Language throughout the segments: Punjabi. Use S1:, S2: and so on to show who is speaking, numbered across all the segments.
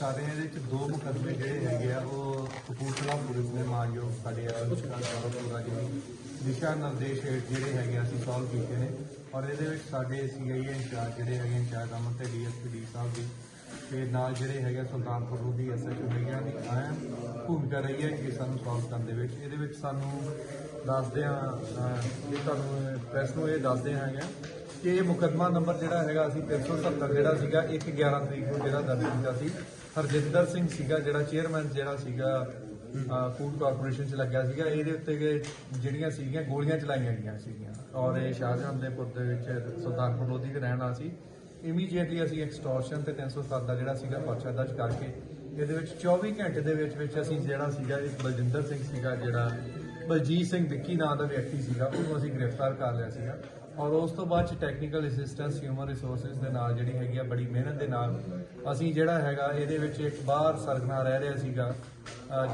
S1: ਸਾਰੇ ਇਹਦੇ ਵਿੱਚ ਦੋ ਮੁਕੱਦਮੇ ਜਿਹੜੇ ਹੈਗੇ ਆ, ਉਹ ਕਪੂਰਥਲਾ ਪੁਲਿਸ ਨੇ ਮਾਨਯੋਗ ਸਾਡੇ ਐਸਐਸਪੀ ਪੂਰਾ ਜੀ ਦਿਸ਼ਾ ਨਿਰਦੇਸ਼ ਹੇਠ ਜਿਹੜੇ ਹੈਗੇ ਆ, ਅਸੀਂ ਸੋਲਵ ਕੀਤੇ ਨੇ। ਔਰ ਇਹਦੇ ਵਿੱਚ ਸਾਡੇ ਸੀਆਈਏ ਇੰਚਾਰਜ ਜਿਹੜੇ ਹੈਗੇ ਇੰਚਾਰਜ ਅਮਨ ਤੇ ਡੀਐਸਪੀ ਡੀ ਸਾਹਿਬ ਜੀ, ਤੇ ਨਾਲ ਜਿਹੜੇ ਹੈਗੇ ਆ, ਸੁਲਤਾਨਪੁਰ ਲੋਧੀ ਦੀ ਐਸਐਚਓ ਹੈਗੀਆਂ ਦੀ ਅਹਿਮ ਭੂਮਿਕਾ ਰਹੀ ਹੈ ਕਿ ਸਾਨੂੰ ਸੋਲਵ ਕਰਨ ਦੇ ਵਿੱਚ। ਇਹਦੇ ਵਿੱਚ ਸਾਨੂੰ ਦੱਸਦੇ ਆ ਇਹ ਤੁਹਾਨੂੰ ਪ੍ਰੈਸ ਨੂੰ ਇਹ ਦੱਸਦੇ ਹੈਗੇ ਆ ਕਿ ਇਹ ਮੁਕੱਦਮਾ ਨੰਬਰ ਜਿਹੜਾ ਹੈਗਾ ਅਸੀਂ 370 ਜਿਹੜਾ ਸੀਗਾ 1 11 ਤਰੀਕ ਨੂੰ ਜਿਹੜਾ ਦਰਜ ਕੀਤਾ ਸੀ। ਹਰਜਿੰਦਰ ਸਿੰਘ ਸੀਗਾ ਜਿਹੜਾ ਚੇਅਰਮੈਨ ਜਿਹੜਾ ਸੀਗਾ ਫੂਡ ਕਾਰਪੋਰੇਸ਼ਨ ਚ ਲੱਗਿਆ ਸੀਗਾ। ਇਹਦੇ ਉੱਤੇ ਕਿ ਜਿਹੜੀਆਂ ਸੀਗੀਆਂ, ਗੋਲੀਆਂ ਚਲਾਈਆਂ ਗਈਆਂ ਸੀਗੀਆਂ। ਔਰ ਇਹ ਸ਼ਾਹਜਹਾਨ ਦੇ ਪੁਰ ਦੇ ਵਿੱਚ ਸੁਲਤਾਨਪੁਰ ਲੋਧੀ ਦੇ ਰਹਿਣ ਵਾਲਾ ਸੀ। ਇਮੀਡੀਏਟਲੀ ਅਸੀਂ ਐਕਸਟੋਰਸ਼ਨ ਤੇ 307 ਦਾ ਜਿਹੜਾ ਸੀਗਾ ਪਰਚਾ ਦਰਜ ਕਰਕੇ, ਇਹਦੇ ਵਿੱਚ 24 ਘੰਟੇ ਦੇ ਵਿੱਚ ਵਿੱਚ ਅਸੀਂ ਜਿਹੜਾ ਸੀਗਾ ਇਹ ਬਲਜਿੰਦਰ ਸਿੰਘ ਸੀਗਾ ਜਿਹੜਾ ਬਲਜੀਤ ਸਿੰਘ ਵਿੱਕੀ ਨਾਂ ਦਾ ਵਿਅਕਤੀ ਸੀਗਾ, ਉਹਨੂੰ ਅਸੀਂ ਗ੍ਰਿਫਤਾਰ ਕਰ ਲਿਆ ਸੀਗਾ ਔਰ ਉਸ ਤੋਂ ਬਾਅਦ ਚ ਟੈਕਨੀਕਲ ਅਸਿਸਟੈਂਸ ਹਿਊਮਨ ਰਿਸੋਰਸਸ ਦੇ ਨਾਲ ਜਿਹੜੀ ਹੈਗੀ ਆ, ਬੜੀ ਮਿਹਨਤ ਦੇ ਨਾਲ ਅਸੀਂ ਜਿਹੜਾ ਹੈਗਾ, ਇਹਦੇ ਵਿੱਚ ਇੱਕ ਬਾਹਰ ਸਰਗਨਾ ਰਹਿ ਰਿਹਾ ਸੀਗਾ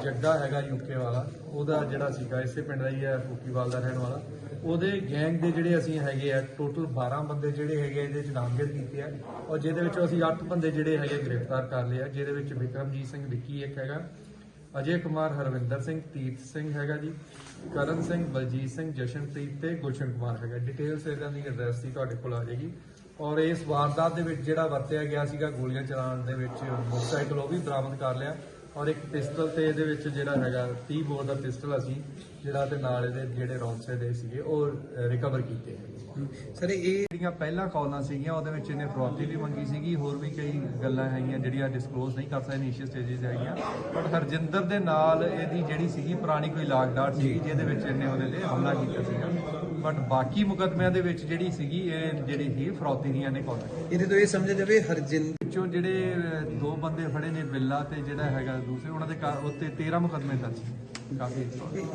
S1: ਜੱਗਾ ਹੈਗਾ ਯੂਕੇ ਵਾਲਾ, ਉਹਦਾ ਜਿਹੜਾ ਸੀਗਾ, ਇਸੇ ਪਿੰਡ ਦਾ ਹੀ ਹੈ, ਫੂਕੀਵਾਲ ਦਾ ਰਹਿਣ ਵਾਲਾ। ਉਹਦੇ ਗੈਂਗ ਦੇ ਜਿਹੜੇ ਅਸੀਂ ਹੈਗੇ ਆ ਟੋਟਲ 12 ਬੰਦੇ ਜਿਹੜੇ ਹੈਗੇ ਇਹਦੇ ਚ ਨਾਮਜ਼ਦ ਕੀਤੇ ਆ ਔਰ ਜਿਹਦੇ ਵਿੱਚੋਂ ਅਸੀਂ 8 ਬੰਦੇ ਜਿਹੜੇ ਹੈਗੇ ਗ੍ਰਿਫਤਾਰ ਕਰ ਲਏ ਆ, ਜਿਹਦੇ ਵਿੱਚ ਵਿਕਰਮਜੀਤ ਸਿੰਘ ਵਿੱਕੀ ਇੱਕ ਹੈਗਾ ਅਜੇ ਕੁਮਾਰ ਹਰਵਿੰਦਰ ਸਿੰਘ ਤੀਰਥ ਸਿੰਘ ਹੈਗਾ ਜੀ, ਕਰਨ ਸਿੰਘ, ਬਲਜੀਤ ਸਿੰਘ, ਜਸ਼ਨਪ੍ਰੀਤ ਤੇ ਗੁਲਸ਼ਨ ਕੁਮਾਰ ਹੈਗਾ। ਡਿਟੇਲਸ ਇਹਨਾਂ ਦੀ ਐਡਰੈਸ ਦੀ ਤੁਹਾਡੇ ਕੋਲ ਆ ਜਾਏਗੀ। ਔਰ ਇਸ ਵਾਰਦਾਤ ਦੇ ਵਿੱਚ ਜਿਹੜਾ ਵਰਤਿਆ ਗਿਆ ਸੀਗਾ, ਗੋਲੀਆਂ ਚਲਾਉਣ ਦੇ ਵਿੱਚ ਮੋਟਰਸਾਈਕਲ ਉਹ ਵੀ ਬਰਾਮਦ ਕਰ ਲਿਆ। ਔਰ ਇੱਕ ਪਿਸਟਲ ਤੇ ਇਹਦੇ ਵਿੱਚ ਜਿਹੜਾ ਹੈਗਾ 30 ਬੋਰ ਦਾ ਪਿਸਟਲ ਅਸੀਂ ਜਿਹੜਾ ਤੇ ਨਾਲ ਇਹਦੇ ਜਿਹੜੇ ਰੌਂਸੇ ਦੇ ਸੀਗੇ ਉਹ ਰਿਕਵਰ ਕੀਤੇ ਹੈਗੇ
S2: ਸਰ ਇਹ
S1: ਜਿਹੜੀਆਂ ਪਹਿਲਾਂ ਕਾਲਾਂ ਸੀਗੀਆਂ ਉਹਦੇ ਵਿੱਚ ਇਹਨੇ ਫਰੋਤੀ ਵੀ ਮੰਗੀ ਸੀਗੀ ਹੋਰ ਵੀ ਕਈ ਗੱਲਾਂ ਹੈਗੀਆਂ ਜਿਹੜੀਆਂ ਡਿਸਕਲੋਜ਼ ਨਹੀਂ ਕਰ ਸਕਦੇ ਇਨੀਸ਼ੀਅਲ ਸਟੇजेस ਹੈਗੀਆਂ। ਬਟ ਹਰਜਿੰਦਰ ਦੇ ਨਾਲ ਇਹਦੀ ਜਿਹੜੀ ਸੀਗੀ ਪੁਰਾਣੀ ਕੋਈ ਲਾਗ ਡਾਟ ਸੀਗੀ ਜਿਹਦੇ ਵਿੱਚ ਇਹਨੇ ਉਹਦੇ ਤੇ ਹਮਲਾ ਕੀਤਾ ਸੀਗਾ। ਬਟ ਬਾਕੀ ਮੁਕੱਦਮਿਆਂ ਦੇ ਵਿੱਚ ਜਿਹੜੀ ਸੀਗੀ ਇਹ ਜਿਹੜੀ ਸੀ ਫਰੋਤੀ ਦੀਆਂ ਨੇ ਕਾਲਾਂ
S2: ਇਹਦੇ ਤੋਂ ਇਹ ਸਮਝਿਆ ਜਾਵੇ ਹਰਜਿੰਦ
S1: ਵਿੱਚੋਂ ਜਿਹੜੇ ਦੋ ਬੰਦੇ ਫੜੇ ਨੇ ਬਿੱਲਾ ਤੇ ਜਿਹੜਾ ਹੈਗਾ ਦੂਸਰੇ ਉਹਨਾਂ ਦੇ ਉੱਤੇ 13 ਮੁਕੱਦਮੇ ਦਰਜ ਕਾਫੀ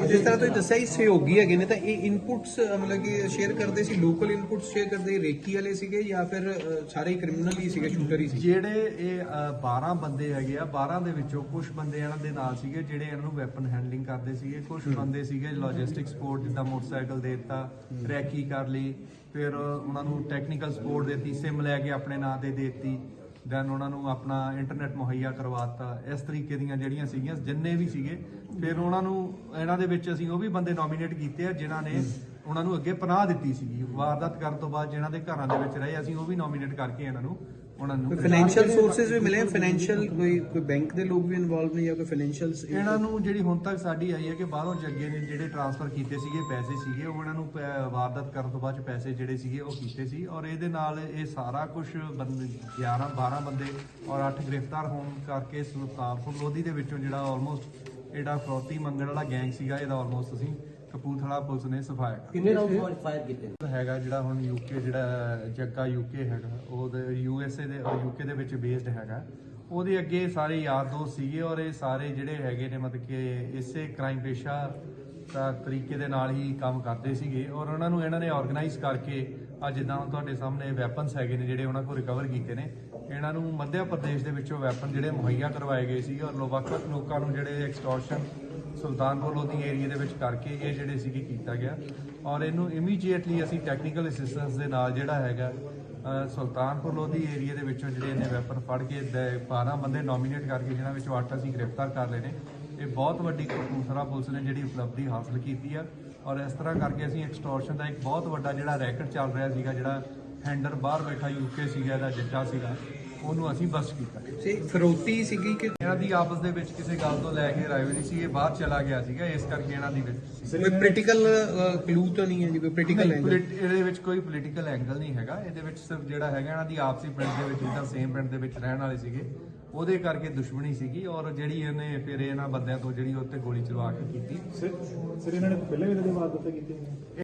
S2: ਜਿਸ ਤਰ੍ਹਾਂ ਤੁਸੀਂ ਦੱਸਿਆ ਇਹ ਸਹਿਯੋਗੀ ਹੈਗੇ ਨੇ ਤਾਂ ਇਹ ਇਨਪੁਟਸ ਮਤਲਬ ਕਿ ਸ਼ੇਅਰ ਕਰਦੇ ਸੀ ਲੋਕਲ ਇਨਪੁਟਸ ਸ਼ੇਅਰ ਕਰਦੇ ਰੇਕੀ ਵਾਲੇ ਸੀਗੇ ਜਾਂ ਫਿਰ ਸਾਰੇ ਕ੍ਰਿਮੀਨਲ ਹੀ ਸੀਗੇ ਸ਼ੂਟਰ ਹੀ ਸੀ
S1: ਜਿਹੜੇ ਇਹ ਅ, 12 ਬੰਦੇ ਹੈਗੇ ਆ 12 ਦੇ ਵਿੱਚੋਂ ਕੁਝ ਬੰਦੇ ਇਹਨਾਂ ਦੇ ਨਾਲ ਸੀਗੇ ਜਿਹੜੇ ਇਹਨਾਂ ਨੂੰ ਵੈਪਨ ਹੈਂਡਲਿੰਗ ਕਰਦੇ ਸੀਗੇ। ਕੁਝ ਬੰਦੇ ਸੀਗੇ ਲੌਜਿਸਟਿਕ ਸਪੋਰਟ ਜਿੱਦਾਂ ਮੋਟਰਸਾਈਕਲ ਦੇ ਦਿੱਤਾ ਰੈਕੀ ਕਰ ਲਈ ਫਿਰ ਉਹਨਾਂ ਨੂੰ ਟੈਕਨੀਕਲ ਸਪੋਰਟ ਦੇਤੀ ਸਿਮ ਲੈ ਕੇ ਆਪਣੇ ਨਾਂ ਤੇ ਦੇ ਦਿੱਤੀ। ਦੈਨ ਉਹਨਾਂ ਨੂੰ ਆਪਣਾ ਇੰਟਰਨੈਟ ਮੁਹੱਈਆ ਕਰਵਾਤਾ। ਇਸ ਤਰੀਕੇ ਦੀਆਂ ਜਿਹੜੀਆਂ ਸੀਗੀਆਂ, ਜਿੰਨੇ ਵੀ ਸੀਗੇ, ਫਿਰ ਉਹਨਾਂ ਨੂੰ ਇਹਨਾਂ ਦੇ ਵਿੱਚ ਅਸੀਂ ਉਹ ਵੀ ਬੰਦੇ ਨੋਮੀਨੇਟ ਕੀਤੇ ਆ, ਜਿਨ੍ਹਾਂ ਨੇ ਉਹਨਾਂ ਨੂੰ ਅੱਗੇ ਪਨਾਹ ਦਿੱਤੀ ਸੀਗੀ। ਵਾਰਦਾਤ ਕਰਨ ਤੋਂ ਬਾਅਦ ਜਿਹਨਾਂ ਦੇ ਘਰਾਂ ਦੇ ਵਿੱਚ ਰਹੇ, ਅਸੀਂ ਉਹ ਵੀ ਨੋਮੀਨੇਟ ਕਰਕੇ ਇਹਨਾਂ ਨੂੰ ਉਹਨਾਂ ਨੂੰ
S2: ਫਾਈਨੈਂਸ਼ੀਅਲ ਸੋਰਸਸ ਵੀ ਮਿਲੇ? ਫਾਈਨੈਂਸ਼ੀਅਲ ਕੋਈ ਕੋਈ ਬੈਂਕ ਦੇ ਲੋਕ ਵੀ ਇਨਵੋਲਵ ਨੇ ਜਾਂ ਕੋਈ ਫਾਈਨੈਂਸ਼ੀਅਲ
S1: ਇਹਨਾਂ ਨੂੰ ਜਿਹੜੀ ਹੁਣ ਤੱਕ ਸਾਡੀ ਆਈ ਹੈ ਕਿ ਬਾਹਰੋਂ ਜੱਗੇ ਨੇ ਜਿਹੜੇ ਟ੍ਰਾਂਸਫਰ ਕੀਤੇ ਸੀਗੇ ਪੈਸੇ ਸੀਗੇ ਉਹ ਇਹਨਾਂ ਨੂੰ ਵਾਰਦਾਤ ਕਰਨ ਤੋਂ ਬਾਅਦ ਚ ਪੈਸੇ ਜਿਹੜੇ ਸੀਗੇ ਉਹ ਕੀਤੇ ਸੀ ਔਰ ਇਹਦੇ ਨਾਲ ਇਹ ਸਾਰਾ ਕੁਝ 11 12 ਬੰਦੇ ਔਰ 8 ਗ੍ਰਿਫਤਾਰ ਹੋਣ ਕਰਕੇ ਸੁਲਤਾਨਪੁਰ ਲੋਧੀ ਦੇ ਵਿੱਚੋਂ ਜਿਹੜਾ ਆਲਮੋਸਟ ਜਿਹੜਾ ਫਰੋਤੀ ਮੰਗਣ ਵਾਲਾ ਗੈਂਗ ਸੀਗਾ ਇਹਦਾ ਆਲਮੋਸਟ ਅਸੀਂ ਕਪੂਰਥਲਾ ਪੁਲਿਸ ਨੇ ਸਫਾਇਆ ਕਰ
S3: ਕਿੰਨੇ ਰਾਉਂਡ ਫਾਇਰ ਕੀਤੇ
S1: ਹੈਗਾ ਜਿਹੜਾ ਹੁਣ ਯੂਕੇ ਜਿਹੜਾ ਜੱਗਾ ਯੂਕੇ ਹੈਗਾ ਉਹਦੇ ਯੂਐਸਏ ਦੇ ਯੂਕੇ ਦੇ ਵਿੱਚ ਬੇਸਡ ਹੈਗਾ। ਉਹਦੇ ਅੱਗੇ ਸਾਰੇ ਯਾਰ ਦੋਸਤ ਸੀਗੇ ਔਰ ਇਹ ਸਾਰੇ ਜਿਹੜੇ ਹੈਗੇ ਨੇ ਮਤਲਬ ਕਿ ਇਸੇ ਕ੍ਰਾਈਮ ਪੇਸ਼ਾ ਦਾ ਤਰੀਕੇ ਦੇ ਨਾਲ ਹੀ ਕੰਮ ਕਰਦੇ ਸੀਗੇ ਔਰ ਉਹਨਾਂ ਨੂੰ ਇਹਨਾਂ ਨੇ ਆਰਗੇਨਾਈਜ਼ ਕਰਕੇ ਅੱਜ ਜਿੱਦਾਂ ਹੁਣ ਤੁਹਾਡੇ ਸਾਹਮਣੇ ਵੈਪਨਸ ਹੈਗੇ ਨੇ ਜਿਹੜੇ ਉਹਨਾਂ ਕੋਲ ਰਿਕਵਰ ਕੀਤੇ ਨੇ ਇਹਨਾਂ ਨੂੰ ਮੱਧ ਪ੍ਰਦੇਸ਼ ਦੇ ਵਿੱਚੋਂ ਵੈਪਨ ਜਿਹੜੇ ਮੁਹੱਈਆ ਕਰਵਾਏ ਗਏ ਸੀ ਔਰ ਲੋ- ਵੱਖ ਵੱਖ ਲੋਕਾਂ ਨੂੰ ਜਿਹੜੇ ਐਕਸਟੋਰਸ਼ਨ ਸੁਲਤਾਨਪੁਰ ਲੋਧੀ ਏਰੀਆ ਦੇ ਵਿੱਚ ਕਰਕੇ ਇਹ ਜਿਹੜੇ ਸੀਗੇ ਕੀਤਾ ਗਿਆ। ਔਰ ਇਹਨੂੰ ਇਮੀਡੀਏਟਲੀ ਅਸੀਂ ਟੈਕਨੀਕਲ ਅਸਿਸਟੈਂਸ ਦੇ ਨਾਲ ਜਿਹੜਾ ਹੈਗਾ ਸੁਲਤਾਨਪੁਰ ਲੋਧੀ ਏਰੀਆ ਦੇ ਵਿੱਚੋਂ ਜਿਹੜੇ ਇਹਨੇ ਵੈਪਨ ਫੜ ਕੇ ਦ- 12 ਬੰਦੇ ਨੋਮੀਨੇਟ ਕਰਕੇ ਜਿਹਨਾਂ ਵਿੱਚੋਂ 8 ਅਸੀਂ ਗ੍ਰਿਫਤਾਰ ਕਰ ਲਏ ਨੇ। ਇਹ ਬਹੁਤ ਵੱਡੀ ਕਪੂਰਥਲਾ ਪੁਲਿਸ ਨੇ ਜਿਹੜੀ ਉਪਲਬਧੀ ਹਾਸਲ ਕੀਤੀ ਆ। ਔਰ ਇਸ ਤਰ੍ਹਾਂ ਕਰਕੇ ਅਸੀਂ ਐਕਸਟੋਰਸ਼ਨ ਦਾ ਇੱਕ ਬਹੁਤ ਵੱਡਾ ਜਿਹੜਾ ਰੈਕਟ ਚੱਲ ਰਿਹਾ ਸੀਗਾ, ਜਿਹੜਾ ਹੈਂਡਰ ਬਾਹਰ ਬੈਠਾ ਯੂਕੇ ਸੀਗਾ, ਇਹਦਾ ਜੱਜਾ ਸੀਗਾ। ਉਹਨੂੰ ਅਸੀਂ ਬਸ ਕੀਤਾ।
S2: ਸੀ ਫਰੋਤੀ ਸੀਗੀ ਕਿ
S1: ਇਹਨਾਂ ਦੀ ਆਪਸ ਦੇ ਵਿੱਚ ਕਿਸੇ ਗੱਲ ਤੋਂ ਲੈ ਕੇ ਰਾਇਵਲੀ ਸੀ ਇਹ ਬਾਹਰ ਚਲਾ ਗਿਆ ਸੀਗਾ ਇਸ ਕਰਕੇ ਇਹਨਾਂ ਦੀ ਵਿੱਚ ਸੀ।
S2: ਕੋਈ ਪੋਲੀਟੀਕਲ ਕਲੂ ਤਾਂ ਨਹੀਂ ਹੈ ਜੀ ਕੋਈ ਪੋਲੀਟੀਕਲ
S1: ਨਹੀਂ,
S2: ਐਂਗਲ
S1: ਇਹਦੇ ਵਿੱਚ ਕੋਈ ਪੋਲੀਟੀਕਲ ਐਂਗਲ ਨਹੀਂ ਹੈਗਾ। ਇਹਦੇ ਵਿੱਚ ਸਿਰਫ ਜਿਹੜਾ ਹੈਗਾ ਇਹਨਾਂ ਦੀ ਆਪਸੀ ਪਿੰਡ ਦੇ ਵਿੱਚ ਜਿੱਦਾਂ ਸੇਮ ਪਿੰਡ ਦੇ ਵਿੱਚ ਰਹਿਣ ਵਾਲੇ ਸੀਗੇ ਉਹਦੇ ਕਰਕੇ ਦੁਸ਼ਮਣੀ ਸੀਗੀ ਔਰ ਜਿਹੜੀ ਇਹਨੇ ਫਿਰ ਇਹਨਾਂ ਬੰਦਿਆਂ ਤੋਂ ਜਿਹੜੀ ਉੱਤੇ ਗੋਲੀ ਚਲਵਾ ਕੇ ਕੀਤੀ।
S4: ਸਰ ਸਰ ਇਹਨਾਂ ਨੇ ਪਹਿਲਾਂ ਵੀ ਇਹਨਾਂ ਦੇ ਵਾਰਦਾਤਾਂ ਕੀਤੀਆਂ